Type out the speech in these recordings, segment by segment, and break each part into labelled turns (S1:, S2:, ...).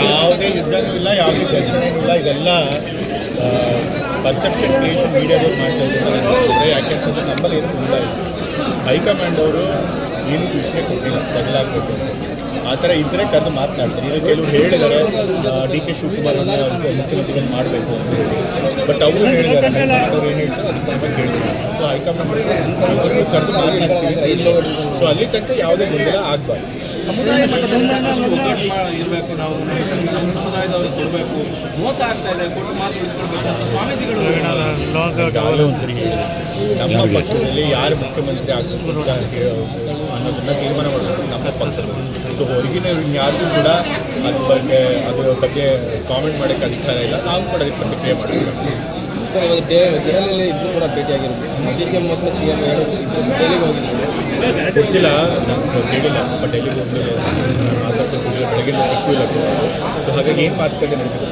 S1: ಯಾವುದೇ ಯುದ್ಧನೂ ಇಲ್ಲ, ಯಾವುದೇ ಇಲ್ಲ. ಇದೆಲ್ಲ ಪರ್ಸೆಪ್ಷನ್ ಕ್ರಿಯೇಷನ್ ಮೀಡಿಯಾದವ್ರು ಮಾಡ್ತಾ ಇದ್ದಾರೆ. ಯಾಕೆಂತಂದ್ರೆ ನಮ್ಮಲ್ಲಿ ಏನು ಇಲ್ಲ ಹೈಕಮಾಂಡ್ ಅವರು ಏನು ಸೂಚನೆ ಕೊಟ್ಟಿಲ್ಲ, ಬದಲಾಗಬೇಕು ಅಂತ. ಆ ಥರ ಇದ್ದರೆ ಕರೆದು ಮಾತನಾಡ್ತಾರೆ. ಇನ್ನು ಕೆಲವರು ಹೇಳಿದ್ದಾರೆ ಡಿ ಕೆ ಶಿವಕುಮಾರ್ ಮುಖ್ಯಮಂತ್ರಿಗಳು ಮಾಡಬೇಕು ಅಂತ ಹೇಳಿ. ಬಟ್ ಅವರು ಹೇಳಿದ್ದಾರೆ, ಅವರು ಏನು ಹೇಳ್ತಾರೆ ನಾವು ಕೇಳ್ತೀವಿ ಸೊ ಹೈಕಮಾಂಡ್ ಕರೆದು ಮಾತನಾಡ್ತೀವಿ ಸೊ ಅಲ್ಲಿ ತನಕ ಯಾವುದೇ ಗೊಂದಲ ಆಗಬಾರ್ದು.
S2: ಸಮುದಾಯ ಮಟ್ಟದಲ್ಲಿ ಸಾಕಷ್ಟು ಒಗ್ಗಟ್ಟು ಇರಬೇಕು. ನಾವು ನಮ್ಮ ಸಮುದಾಯದವ್ರಿಗೆ ಕೊಡಬೇಕು. ಮೋಸ ಆಗ್ತಾ ಇದೆ ಕೊಟ್ಟು ಮಾತು ಉಳಿಸ್ಕೊಳ್ಬೇಕು ಅಂತ ಸ್ವಾಮೀಜಿಗಳು
S1: ನಮ್ಮ ಪಕ್ಷದಲ್ಲಿ ಯಾರು ಮುಖ್ಯಮಂತ್ರಿ ಆಗಬೇಕು ಅನ್ನೋದನ್ನ ತೀರ್ಮಾನ ಮಾಡಬೇಕು. ನಮ್ಮ ಪಕ್ಷದಲ್ಲಿ ಸೊ ಹೊರಗಿನ ಯಾರಿಗೂ ಕೂಡ ಅದ್ರ ಬಗ್ಗೆ ಅದರ ಬಗ್ಗೆ ಕಾಮೆಂಟ್ ಮಾಡೋಕ್ಕೆ ಅಧಿಕಾರ ಇಲ್ಲ. ನಾವು ಕೂಡ ಅದಕ್ಕೆ ಪ್ರತಿಕ್ರಿಯೆ ಮಾಡಬೇಕು
S3: ಸರ್ ಇವತ್ತು ಡೇ ದೆಹಲಿಯಲ್ಲಿ ಇದ್ದು ಕೂಡ ಭೇಟಿಯಾಗಿರುತ್ತೆ ಡಿ ಸಿ ಎಂ ಮತ್ತು ಸಿ ಎಂ ಎರಡು ಡೆಲ್ಲಿಗೆ ಹೋಗಿದ್ದಾರೆ. ಹೋಗಿದ್ರು
S1: ಗೊತ್ತಿಲ್ಲ ನಾನು ಕೇಳಿಲ್ಲ ಬಟ್ ಡೆಲ್ಲಿಗೆ ಹೋಗಲಿಲ್ಲ ಮಾತಾಡ್ಸೋಕ್ಕೆ ಸೆಕೆಂಡ್ ಸಿಕ್ಕಿಲ್ಲ ಸೊ ಹಾಗಾಗಿ ಏನು ಮಾತುಕತೆ ನಡೀತಿದೆ?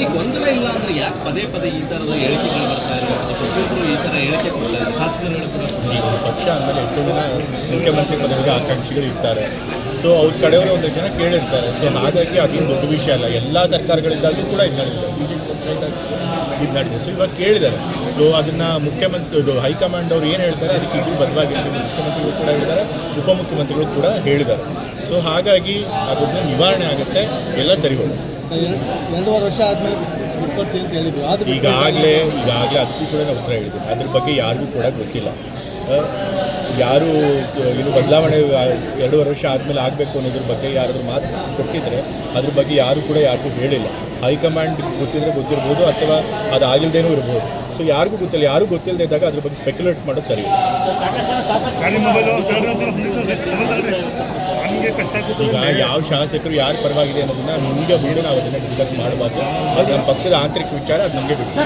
S2: ಈ ಗೊಂದಲ ಇಲ್ಲ ಅಂದ್ರೆ ಯಾಕೆ ಪದೇ ಪದೇ ಈ ತರದ ಹೇಳಿಕೆಗಳು ಬರ್ತಾ ಇರೋದು? ಪ್ರತಿಯೊಬ್ಬರು ಈ ತರ ಹೇಳಿಕೆ ಕೊಡ್ತಾರೆ ಶಾಸಕರುಗಳು ಕೂಡ.
S1: ಈಗ ಪಕ್ಷ ಆಮೇಲೆ ಎಷ್ಟು ಜನ ಮುಖ್ಯಮಂತ್ರಿ ಪದವಿಗೆ ಆಕಾಂಕ್ಷಿಗಳು ಇರ್ತಾರೆ. ಸೊ ಅವ್ರ ಕಡೆಯವರು ಒಂದು ಜನ ಕೇಳಿರ್ತಾರೆ. ಸೊ ಹಾಗಾಗಿ ಅದೇನು ದೊಡ್ಡ ವಿಷಯ ಅಲ್ಲ. ಎಲ್ಲ ಸರ್ಕಾರಗಳಿದ್ದಾಗಲೂ ಕೂಡ ಇದು ನಡೆದಿದೆ. ಬಿಜೆಪಿ ಪಕ್ಷ ಇದು ನಡೆದಿದೆ. ಸೊ ಇವಾಗ ಕೇಳಿದ್ದಾರೆ. ಸೊ ಅದನ್ನು ಮುಖ್ಯಮಂತ್ರಿ ಇದು ಹೈಕಮಾಂಡ್ ಅವ್ರು ಏನು ಹೇಳ್ತಾರೆ ಅದಕ್ಕೆ ಇದು ಬದಲಾಗಿರ್ತೀವಿ ಮುಖ್ಯಮಂತ್ರಿಗಳು ಕೂಡ ಹೇಳಿದ್ದಾರೆ. ಉಪಮುಖ್ಯಮಂತ್ರಿಗಳು ಕೂಡ ಹೇಳಿದ್ದಾರೆ. ಸೊ ಹಾಗಾಗಿ ಅದನ್ನ ನಿವಾರಣೆ ಆಗುತ್ತೆ. ಎಲ್ಲ ಸರಿ ಹೋಗುತ್ತೆ.
S3: ಎರಡೂವರೆ ವರ್ಷ ಆದಮೇಲೆ
S1: ಈಗಾಗಲೇ ಈಗಾಗಲೇ ಅದಕ್ಕೂ ಕೂಡ ನಾವು ಉತ್ತರ ಹೇಳಿದ್ದೀವಿ ಅದ್ರ ಬಗ್ಗೆ ಯಾರಿಗೂ ಕೂಡ ಗೊತ್ತಿಲ್ಲ. ಯಾರು ಇದು ಬದಲಾವಣೆ ಎರಡೂವರೆ ವರ್ಷ ಆದಮೇಲೆ ಆಗಬೇಕು ಅನ್ನೋದ್ರ ಬಗ್ಗೆ ಯಾರಾದರೂ ಮಾತು ಕೊಟ್ಟಿದ್ರೆ ಅದ್ರ ಬಗ್ಗೆ ಯಾರು ಕೂಡ ಯಾರಿಗೂ ಹೇಳಿಲ್ಲ. ಹೈಕಮಾಂಡ್ ಗೊತ್ತಿದ್ರೆ ಗೊತ್ತಿರ್ಬೋದು ಅಥವಾ ಅದು ಆಗಿಲ್ಲದೇನೂ ಇರ್ಬೋದು. ಸೊ ಯಾರಿಗೂ ಗೊತ್ತಿಲ್ಲ. ಯಾರಿಗೂ ಗೊತ್ತಿಲ್ಲದೆ ಇದ್ದಾಗ ಅದ್ರ ಬಗ್ಗೆ ಸ್ಪೆಕ್ಯುಲೇಟ್ ಮಾಡೋದು ಸರಿ. ಈಗ ಯಾವ ಶಾಸಕರು, ಯಾರು ಪರವಾಗಿದೆ ಅನ್ನೋದನ್ನ ನಿಮಗೆ ಬಿಡು ನಾವು ಅದನ್ನ ಡಿಸ್ಕಸ್ ಮಾಡಬಾರ್ದು. ಅದು ನಮ್ಮ ಪಕ್ಷದ ಆಂತರಿಕ ವಿಚಾರ, ಅದು ನಮಗೆ ಬಿಟ್ಟು